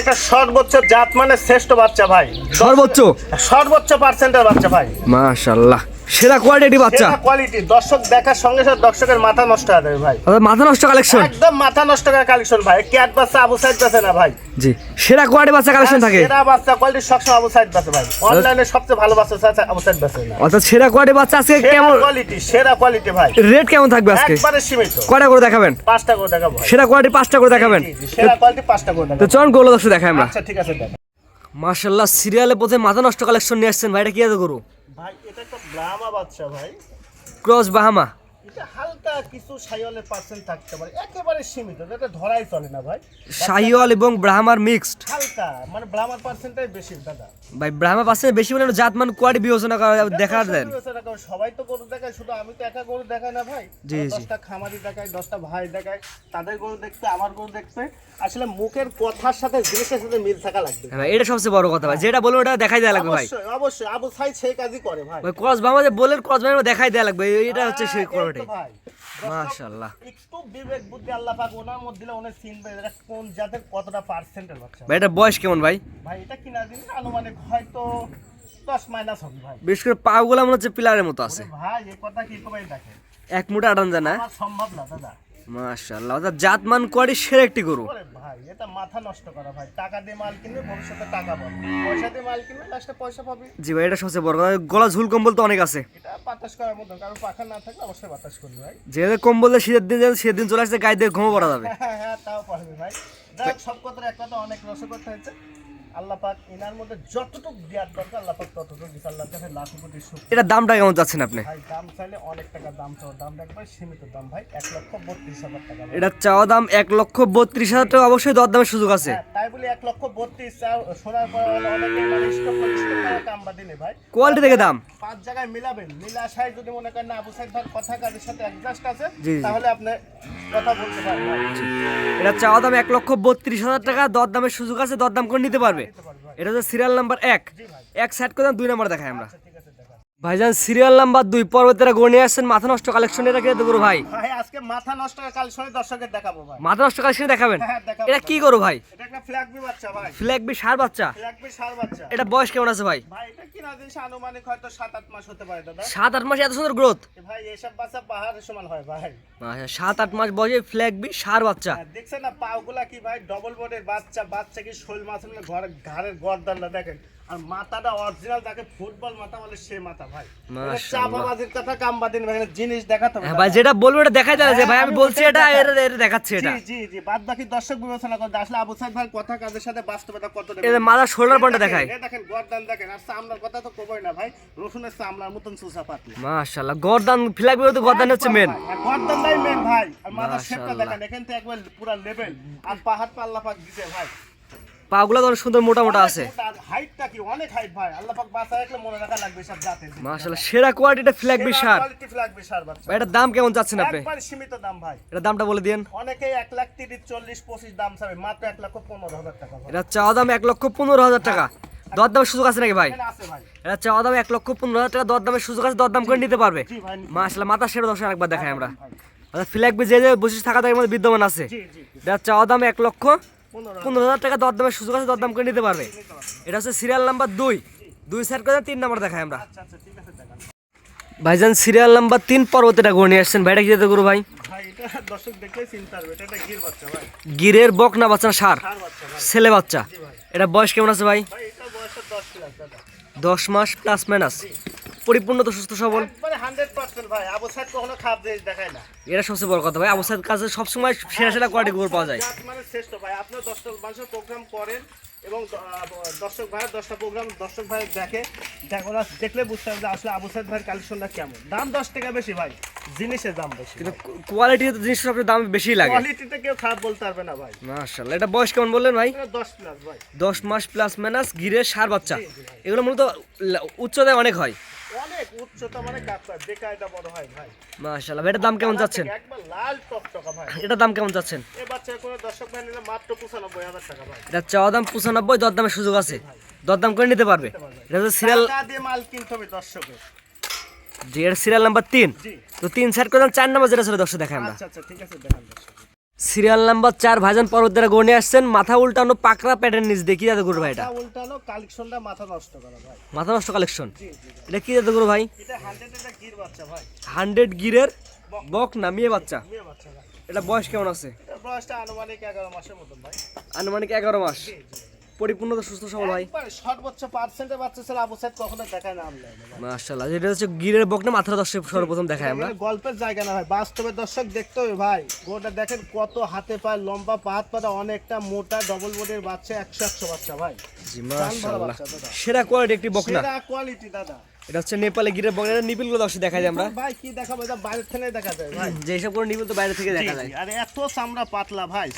একটা সর্বোচ্চ জাত মানে শ্রেষ্ঠ বাচ্চা ভাই। সর্বোচ্চ? সর্বোচ্চ পার্সেন্টের বাচ্চা ভাই। মাশাল্লাহ সেরা কোয়ালিটি বাচ্চা। কোয়ালিটি দর্শক দেখার সঙ্গে সাথে দর্শকের মাথা নষ্ট হয়ে যাবে ভাই। মাথা নষ্ট কালেকশন একদম মাথা নষ্ট করা কালেকশন ভাই। ক্যাট বাচ্চা আবু সাইড আছে না ভাই। জি সেরা কোয়ালিটি বাচ্চা কালেকশন থাকে। সেরা বাচ্চা কোয়ালিটি সবসময় আবু সাইড আছে ভাই। অনলাইনে সবচেয়ে ভালো বাচ্চা আছে আবু সাইড আছে না। অর্থাৎ সেরা কোয়ালিটি বাচ্চা আজকে কেমন? কোয়ালিটি সেরা কোয়ালিটি ভাই। রেট কেমন থাকবে আজকে? একবারে সীমিত। কয়টা করে দেখাবেন? পাঁচটা করে দেখাবো সেরা কোয়ালিটি পাঁচটা করে দেখাবেন। সেরা কোয়ালিটি পাঁচটা করে তো দেখাবো চলুন গোলো দর্শক দেখাই আমরা। আচ্ছা ঠিক আছে দেখ মাশাল্লাহ সিরিয়ালে বোধহয় মাথা নষ্ট কালেকশন নিয়ে আসছেন ভাই এটা কি এত করু ভাই এটা একটা ব্রাহ্মা বাচ্চা ভাই। ক্রস বাহামা। হালকা কিছু সাইওয়ালের পার্সেন্ট থাকতে পারে একেবারে সীমিত এটা ধরাই চলে না ভাই। শাহিওয়াল এবং ব্রাহ্মার মিক্সড হালকা মানে ব্রাহ্মার পার্সেন্টটাই বেশি দাদা। ভাই ব্রাহ্মা বেশি মানে কোয়ালিটি বিবেচনা করা দেন। সবাই তো গরু দেখায় শুধু আমি তো একা গরু দেখাই না ভাই। জি, আমার জি। দশটা খামারি দেখায় দশটা ভাই দেখায় তাদের গরু দেখতে আমার গরু দেখতে আসলে মুখের কথার সাথে জিনিসের সাথে মিল থাকা লাগবে। হ্যাঁ এটা সবচেয়ে বড় কথা ভাই যেটা বলব ওটা দেখাই দেওয়া লাগবে ভাই। অবশ্যই অবশ্যই আবু সাইদ সেই কাজই করে ভাই। ক্রস যে বলেন ক্রস দেখাই দেওয়া লাগবে এটা হচ্ছে সেই হ্যাঁ, কোয়ালিটি ভাই। মাশাআল্লাহ। একটু বিবেক বুদ্ধি আল্লাহ পাক ওনার মধ্যে দিলে এটা কোন জাতের কতটা পার্সেন্টের বাচ্চা? ভাই এটা বয়স কেমন ভাই? ভাই এটা কিনা দিন আনুমানিক হয়তো দশ মাইনাস হবে ভাই। বিশেষ করে পাগুলা মনে হচ্ছে পিলারের মতো আছে। ভাই এ কথা কি ভাই দেখেন? এক মুঠা আডান জানা সম্ভব না দাদা। মাশাআল্লাহ অর্থাৎ জাতমান কোয়ালিটি সেরা একটি গরু। ভাই এটা মাথা নষ্ট করা ভাই। টাকা দিয়ে মাল কিনবে ভবিষ্যতে টাকা পাবে। পয়সা দিয়ে মাল কিনবে লাস্টে পয়সা পাবে। জি ভাই এটা সবচেয়ে বড় কথা। গলা ঝুল কম্বল তো অনেক আছে। এটা বাতাস করার মতো কারণ পাখা না থাকলে অবশ্যই বাতাস করবে ভাই। যেহেতু কম্বল শীতের দিন যাবে শীতের দিন চলে আসছে গায়ে দিয়ে ঘুমো পড়া যাবে। হ্যাঁ হ্যাঁ তাও পারবে ভাই। দেখ সব কথার এক কথা অনেক রসগোল্লা হয়েছে। আল্লাহ পাক ইনার মধ্যে যতটুকু দেওয়ার দরকার আল্লাহ পাক ততটুকু দিচ্ছে আল্লাহ কাছে লাখ কোটি শুক্র। এটা দামটা কেমন যাচ্ছেন আপনি? ভাই দাম চাইলে অনেক টাকা দাম চাও দাম একবার সীমিত দাম ভাই এক লক্ষ বত্রিশ হাজার টাকা। এটা চাওয়া দাম এক লক্ষ বত্রিশ হাজার টাকা অবশ্যই দর দামের সুযোগ আছে। হ্যাঁ, তাই বলে এক লক্ষ বত্রিশ শোনার পর অনেকে ভাই। কোয়ালিটি থেকে দাম। পাঁচ জায়গায় মিলাবেন মিলাশায় যদি মনে করেন না আবু সাইদ ভাই কথা কাজের সাথে অ্যাডজাস্ট আছে। তাহলে আপনি কথা বলতে পারবেন। এটা চাওয়া দাম এক লক্ষ বত্রিশ হাজার টাকা দর দামের সুযোগ আছে দর দাম করে নিতে পারবে। এটা হচ্ছে সিরিয়াল নাম্বার এক। এক সাইড করে দাম দুই নাম্বার দেখায় আমরা আচ্ছা ঠিক আছে দেখা ভাইজান সিরিয়াল নাম্বার দুই পর্বতেরা গড়ে নিয়ে আসছেন মাথা নষ্ট কালেকশন এটা করো ভাই। ভাই আজকে মাথা নষ্ট করে কাল দর্শকের দেখাবো ভাই। মাথা নষ্ট কালেকশন দেখাবেন? হ্যাঁ এটা কি করো ভাই? এটা একটা ফ্ল্যাগ বি বাচ্চা ভাই। ফ্ল্যাগ বি সার বাচ্চা? ফ্ল্যাগবি সার বাচ্চা। এটা বয়স কেমন আছে ভাই? ভাই এটা কিনা দিন আনুমানিক হয়তো সাত আট মাস হতে পারে দাদা। সাত আট মাস এত সুন্দর গ্রোথ ভাই এসব বাচ্চা পাহাড়ের সমান হয় ভাই। সাত আট মাস বয়সে ফ্ল্যাগ বি সার বাচ্চা। হ্যাঁ, দেখছেন না পাগুলা কি ভাই? ডবল বোর্ডের বাচ্চা বাচ্চা কি শোল মাছ ঘর ঘাড়ের গর্দানটা দেখেন। আর মাথাটা অরিজিনাল ফুটবল মাথা বলে সে মাথা ভাই। চাপাবাজির কথা কাম বাদিন ভাই জিনিস দেখাতে হবে। হ্যাঁ ভাই যেটা বলব এটা যে ভাই আমি আমি বলছি এটা দেখাই। এটা এটা দেখাচ্ছে এটা। জি জি জি বাদ বাকি দর্শক বিবেচনা করতে আসলে আবু সাইদ ভাই কথা কাজের সাথে বাস্তবতা কত এটা মাথা শোল্ডার পয়েন্টটা দেখায় দেখেন গর্দান দেখেন আর কথা তো কবই না ভাই। রসুনের মতন সুসা পাতলা। মাশাআল্লাহ গর্দান ফ্ল্যাগ বি তো গর্দান হচ্ছে মেন গর্দানটাই মেন ভাই। আর মাথার শেপটা দেখেন এখান থেকে একবার পুরো লেভেল আর পাহাড় পাল্লা পাক দিছে ভাই। পাগুলা অনেক সুন্দর মোটা মোটা আছে। হাইটটা কি? অনেক হাইট ভাই। আল্লাহ পাক বাঁচা রাখলে মনে রাখা লাগবে সব জাতে মাশাআল্লাহ সেরা কোয়ালিটিটা সার বাচ্চা। ভাই দাম কেমন চাচ্ছেন আপনি? একবার সীমিত দাম ভাই। এটার দামটা বলে দিন অনেকেই এক লাখ তিরিশ চল্লিশ পঁচিশ দাম চাবে মাত্র লক্ষ পনেরো হাজার টাকা এটা চাওয়া দাম এক লক্ষ পনেরো হাজার টাকা। দর দামের সুযোগ আছে নাকি ভাই? এটা চাওয়া দাম এক লক্ষ পনেরো হাজার টাকা দর দামের সুযোগ আছে দর দাম করে নিতে পারবে। মাশাআল্লাহ মাথা সেরা দর্শক একবার দেখাই আমরা। ফ্ল্যাগ বি যে যে বসে থাকা তার মধ্যে বিদ্যমান আছে। এটা চাওয়া দাম এক লক্ষ পনেরো হাজার। টাকা দর দামের সুযোগ আছে দরদাম করে নিতে পারবে। এটা হচ্ছে সিরিয়াল নাম্বার দুই। দুই সাইড করে তিন নাম্বার দেখাই আমরা। আচ্ছা আচ্ছা ভাইজান সিরিয়াল নাম্বার তিন পর্বতেটা গড়ে নিয়ে আসছেন। ভাইটা কি যেতে করব ভাই? ভাই এটা দর্শক দেখলেই চিন্তা হবে এটা একটা গির বাচ্চা গিরের সার? ছেলে বাচ্চা। এটা বয়স কেমন আছে ভাই? এটা দশ মাস প্লাস মাইনাস পরিপূর্ণ তো সুস্থ সবল। আবু এটা সবচেয়ে বড় কথা ভাই। অবস্থার কাছে সবসময় সেরা সেরা কোয়ালিটি গোবর পাওয়া যায়। মানে শ্রেষ্ঠ ভাই। আপনার দশটা মানুষের প্রোগ্রাম করেন এবং দর্শক ভাইয়ের দশটা প্রোগ্রাম দর্শক ভাই দেখে ওরা দেখলে বুঝতে যে আসলে আবু সাইদ ভাইয়ের কালেকশনটা কেমন। দাম দশ টাকা বেশি ভাই। জিনিসের দাম বেশি কিন্তু কোয়ালিটি জিনিস সবচেয়ে দাম বেশি লাগে। কোয়ালিটিতে কেউ খারাপ বলতে পারবে না ভাই। মাশাআল্লাহ। এটা বয়স কেমন বললেন ভাই? এটা দশ প্লাস ভাই। দশ মাস প্লাস মাইনাস গিরের সার বাচ্চা। এগুলো মূলত উচ্চতায় অনেক হয়। অনেক উচ্চতা মানে বেকায়দা বড় হয় ভাই। মাশাআল্লাহ এটার দাম কেমন যাচ্ছেন? একবার লাল টকটকা ভাই। এটার দাম কেমন যাচ্ছেন? এই বাচ্চা দর্শক ভাই নিলে মাত্র টাকা ভাই। এটা চাওয়া দাম পঁচানব্বই দর দামের সুযোগ আছে। দর দাম করে নিতে পারবে। এটা হচ্ছে সিরিয়াল টাকা দিয়ে মাল কিনতে হবে দর্শকের জি এটা সিরিয়াল নাম্বার তিন। তো তিন সাইড করে চার নাম্বার যেটা ছিল দর্শক দেখাই আমরা আচ্ছা আচ্ছা ঠিক আছে দেখান দর্শক। সিরিয়াল নাম্বার চার ভাইজান দ্বারা গড়ে আসছেন। মাথা উল্টানো পাকড়া প্যাটার্ন নিচ দেখি যাতে গুরু ভাই এটা উল্টানো কালেকশনটা মাথা নষ্ট করা ভাই। মাথা নষ্ট কালেকশন এটা কি যাতে গুরু ভাই? এটা হান্ড্রেড এটা গির বাচ্চা ভাই। হান্ড্রেড গিরের বক। নামিয়ে বাচ্চা? এটা বয়স কেমন আছে? বয়সটা আনুমানিক এগারো মাসের মতন ভাই। আনুমানিক এগারো মাস। জি জি পরিপূর্ণ সুস্থ সবল হয়। সর্বোচ্চ পার্সেন্টে বাচ্চা ছেলে আবু সাইদ কখনো দেখায় না আমরা মাশাআল্লাহ যেটা হচ্ছে গিরের বক মাথার দর্শক সর্বপ্রথম দেখায় আমরা। গল্পের জায়গা না ভাই বাস্তবে দর্শক দেখতে হবে ভাই। গোটা দেখেন কত হাতে পায় লম্বা পা হাত পাতা অনেকটা মোটা ডবল বডির বাচ্চা একশো একশো বাচ্চা ভাই। জি মাশাআল্লাহ। সেরা কোয়ালিটি একটি বক না সেরা কোয়ালিটি দাদা। এটা হচ্ছে নেপালে গিরের এটা নিপিলগুলো দর্শক দেখাই যায় আমরা। ভাই কি দেখাবো? এটা বাইরে থেকে দেখা যায় ভাই। যে হিসাব করে নিপিল তো বাইরে থেকে দেখা যায়। আর এত চামড়া পাতলা ভাই।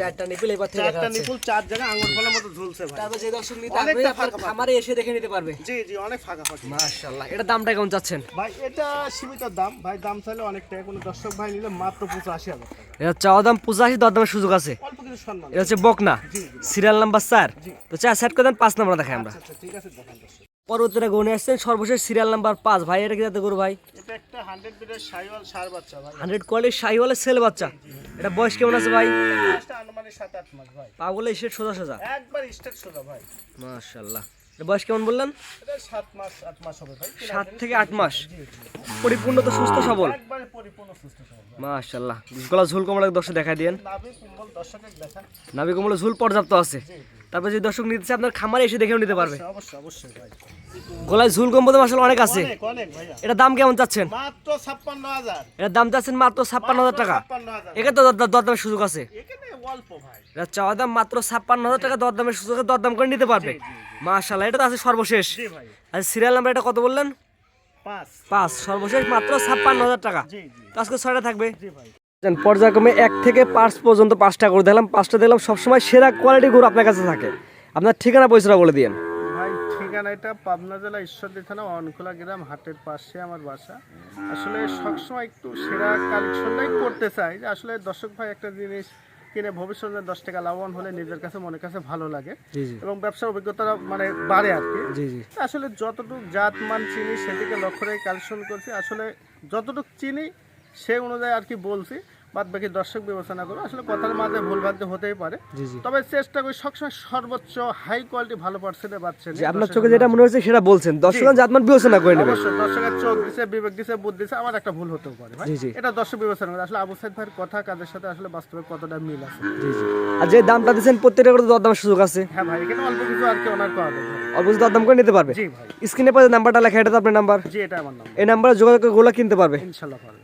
চারটা নিপিল এবার থেকে চারটা নিপুল চার জায়গায় আঙুল ফলের মতো ঝুলছে ভাই। তারপর যে দর্শক নিতে অনেকটা ফাঁকা। খামারে এসে দেখে নিতে পারবে। জি জি অনেক ফাঁকা ফাঁকি। মাশাআল্লাহ এটা দামটা কেমন চাচ্ছেন? ভাই এটা সীমিত দাম। ভাই দাম চাইলে অনেক টাকা। কোনো দর্শক ভাই নিলে মাত্র পঁচাশি হাজার টাকা। এটা চাওয়া দাম পঁচাশি দরদামের সুযোগ আছে। অল্প কিছু সম্মান। এটা হচ্ছে বকনা। সিরিয়াল নাম্বার চার। তো চার সেট করে দেন পাঁচ নাম্বার দেখাই আমরা। আচ্ছা আচ্ছা ঠিক আছে দেখান দর্শক। পরবর্তীরা গনে আসছেন। সর্বশেষ সিরিয়াল নাম্বার পাঁচ। ভাই এটা কি যাতে করো ভাই? এটা একটা হান্ড্রেড বিটের সাইওয়াল সার বাচ্চা ভাই। হান্ড্রেড কোয়ালিটির শাহিওয়ালের সেল বাচ্চা। এটা বয়স কেমন আছে ভাই? পাগলে আনুমানিক সাত আট মাস ভাই। পা বলে এসে সোজা সোজা। একবার স্টেট সোজা ভাই। মাশাল্লাহ বয়স কেমন বললেন? সাত মাস আট মাস হবে ভাই। সাত থেকে আট মাস। পরিপূর্ণ তো সুস্থ সবল। মাশাল্লাহ গলা ঝুল কমলা দর্শক দেখা দিয়েন। নাবি কমলা ঝুল পর্যাপ্ত আছে। তারপর যদি দর্শক নিতে আপনার খামারে এসে দেখেও নিতে পারবে। গলায় ঝুল কম্বল আসলে অনেক আছে। এটা দাম কেমন চাচ্ছেন? মাত্র ছাপ্পান্ন হাজার। এটার দাম চাচ্ছেন মাত্র ছাপ্পান্ন হাজার টাকা। এখানে তো দরদামের সুযোগ আছে। চাওয়া দাম মাত্র ছাপ্পান্ন হাজার টাকা দরদামের সুযোগে দরদাম করে নিতে পারবে। মাশাল্লাহ এটা তো আছে সর্বশেষ। জি ভাই। আর সিরিয়াল নাম্বার এটা কত বললেন? পাঁচ। পাঁচ সর্বশেষ মাত্র ছাপ্পান্ন হাজার টাকা। আজকে ছয়টা থাকবে। জি ভাই। পর্যায়ক্রমে এক থেকে পাঁচ পর্যন্ত পাঁচটা করে দিলাম। পাঁচটা দিলাম সবসময় সেরা কোয়ালিটি গরু আপনার কাছে থাকে। আপনার ঠিকানা পয়সাটা বলে দিন ভাই ঠিকানা এটা পাবনা জেলা ঈশ্বরদী থানা অনখোলা গ্রাম হাটের পাশে আমার বাসা। আসলে সবসময় একটু সেরা কালেকশনটাই করতে চাই। আসলে দর্শক ভাই একটা জিনিস কিনে ভবিষ্যতে দশ টাকা লাভবান হলে নিজের কাছে মনের কাছে ভালো লাগে। এবং ব্যবসার অভিজ্ঞতা মানে বাড়ে আর কি। জি জি। আসলে যতটুকু জাত মান চিনি সেদিকে লক্ষ্য রেখে কালেকশন করছি আসলে যতটুকু চিনি সে অনুযায়ী আর কি বলছি। বাদ বাকি দর্শক বিবেচনা করব আসলে কথার মাঝে ভুল ভাদ্য হতেই পারে। তবে চেষ্টা করি সবসময় সর্বোচ্চ হাই কোয়ালিটি ভালো যে নিয়ে আপনার চোখে যেটা মনে হচ্ছে সেটা বলছেন। দর্শক জাতমান বিবেচনা করে অবশ্যই দর্শকের চোখ দিছে বিবেক দিছে বুদ্ধি দিছে আমার একটা ভুল হতেও পারে। এটা দর্শক বিবেচনা করে। আসলে আবু সাইদ ভাইয়ের কথা কাজের সাথে আসলে বাস্তবে কতটা মিল আছে? আর যে দামটা দিচ্ছেন প্রত্যেকটা করে দরদামের সুযোগ আছে। হ্যাঁ ভাই এখানে অল্প কিছু আর কি ওনার করা দেবে অল্প কিছু দরদাম করে নিতে পারবে। জি ভাই। স্ক্রিনে পরে নাম্বারটা লেখা এটা তো আপনার নাম্বার। জি এটা আমার নাম এই নাম্বারে যোগাযোগ করে গোলা কিনতে পারবে। ইনশাল্লাহ পারবে।